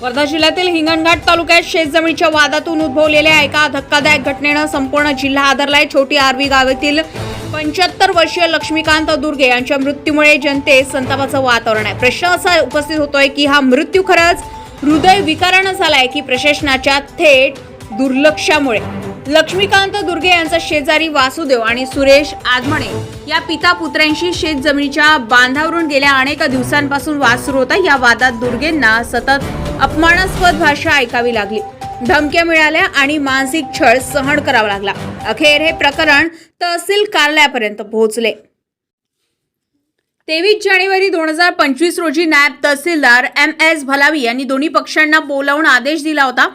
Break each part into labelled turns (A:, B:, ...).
A: वर्धा जिल्ह्यातील हिंगणघाट तालुक्यात शेतजमिनीच्या वादातून उद्भवलेल्या एका धक्कादायक घटनेनं संपूर्ण जिल्हा आदरलाय छोटी आरवी गावातील पंच्याहत्तर वर्षीय लक्ष्मीकांत दुर्गे यांच्या मृत्यूमुळे जनतेत संतापाचं वातावरण आहे. प्रश्न असा उपस्थित होतोय की हा मृत्यू खरंच हृदय विकारानं झालाय की प्रशासनाच्या थेट दुर्लक्षामुळे? लक्ष्मीकांत दुर्गे यांचा शेजारी वासुदेव आणि सुरेश आदमणे या पिता पुत्रांशी शेत जमिनीच्या बांधावरून गेल्या अनेक दिवसांपासून वाद सुरू होता. या वादात दुर्गेंना सतत अपमानास्पद भाषा ऐकावी लागली. धमक्या मिळाल्या आणि मानसिक छळ सहन करावा लागला. अखेर हे प्रकरण तहसील कार्यालयापर्यंत पोहोचले. तेवीस जानेवारी दोन हजार पंचवीस रोजी नायब तहसीलदार एम एस भलावी यांनी दोन्ही पक्षांना बोलावून आदेश दिला होता.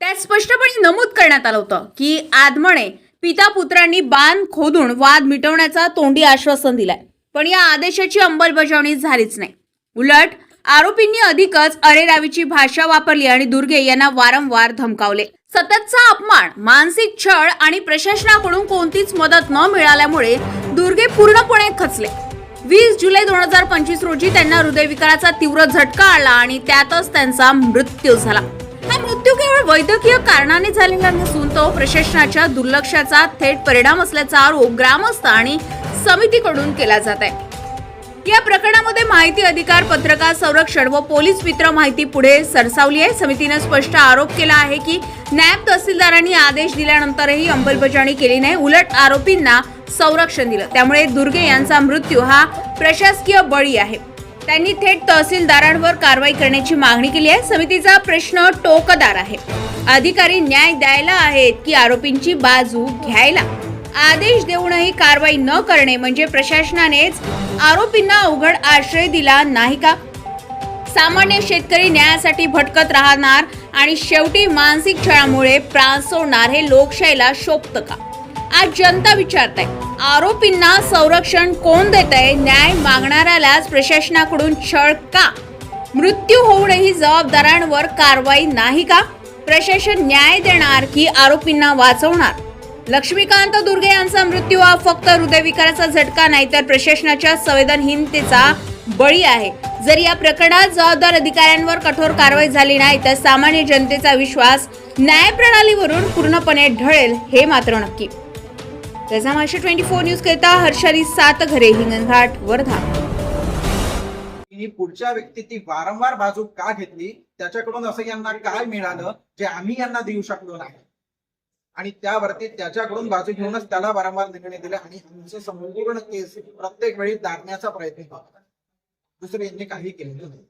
A: त्यात स्पष्टपणे नमूद करण्यात आलं होतं की आदमणे पिता पुत्रांनी बांध खोदून वाद मिटवण्याचा तोंडी आश्वासन दिलाय. पण या आदेशाची अंमलबजावणी झालीच नाही. उलट आरोपींनी अधिकच अरेरावीची भाषा वापरली आणि दुर्गे यांना वारंवार धमकावले. सततचा अपमान मानसिक छळ आणि प्रशासनाकडून कोणतीच मदत न मिळाल्यामुळे दुर्गे पूर्णपणे खचले. वीस जुलै दोन हजार पंचवीस रोजी त्यांना हृदयविकाराचा तीव्र झटका आला आणि त्यातच त्यांचा मृत्यू झाला. हा मृत्यू केवळ वैद्यकीय कारणाने झालेला नसून तो प्रशासनाच्या दुर्लक्षाचा थेट परिणाम असल्याचा आरोप ग्रामस्थ आणि समितीकडून केला जात आहे. या प्रकरणामध्ये माहिती अधिकार पत्रकार संरक्षण व पोलीस मित्र माहिती पुढे सरसावली आहे. समितीनं स्पष्ट आरोप केला आहे की नायब तहसीलदारांनी आदेश दिल्यानंतरही अंमलबजावणी केली नाही. उलट आरोपींना संरक्षण दिलं. त्यामुळे दुर्गे यांचा मृत्यू हा प्रशासकीय बळी आहे. त्यांनी थेट तहसीलदारांवर कारवाई करण्याची मागणी केली आहे. समितीचा प्रश्न टोकदार आहे. अधिकारी न्याय द्यायला आहेत की आरोपींची बाजू घ्यायला? आदेश देऊनही कारवाई न करणे म्हणजे प्रशासनानेच आरोपींना अवघड आश्रय दिला नाही का? सामान्य शेतकरी न्यायासाठी भटकत राहणार आणि शेवटी मानसिक छळामुळे प्राण सोडणार हे लोकशाहीला शोभतं का? आज जनता विचारत आहे आरोपींना संरक्षण कोण देत आहे न्याय मागणाऱ्यालाच प्रशासनाकडून छळ का? मृत्यू होऊनही जबाबदारांवर कारवाई नाही का? प्रशासन न्याय देणार की आरोपींना वाचवणार? लक्ष्मीकांत दुर्गे यांचा मृत्यू हा फक्त हृदयविकाराचा झटका नाही तर प्रशासनाच्या संवेदनहीनतेचा बळी आहे. जर या प्रकरणात जबाबदार अधिकाऱ्यांवर कठोर कारवाई झाली नाही तर सामान्य जनतेचा विश्वास न्याय प्रणालीवरून पूर्णपणे ढळेल हे मात्र नक्की. त्याचा ट्वेंटी फोर न्यूज करता हर्षाली सातघरे हिंगणघाट वर्धा.
B: पुढच्या व्यक्ती ती वारंवार बाजू का घेतली? त्याच्याकडून असं यांना काय मिळालं जे आम्ही यांना देऊ शकलो नाही? आणि त्यावरती त्याच्याकडून बाजू घेऊनच त्याला वारंवार निर्णय दिले आणि आमचं संपूर्ण केस प्रत्येक वेळी दाबण्याचा प्रयत्न केला दुसरे यांनी काही केलेलं नाही.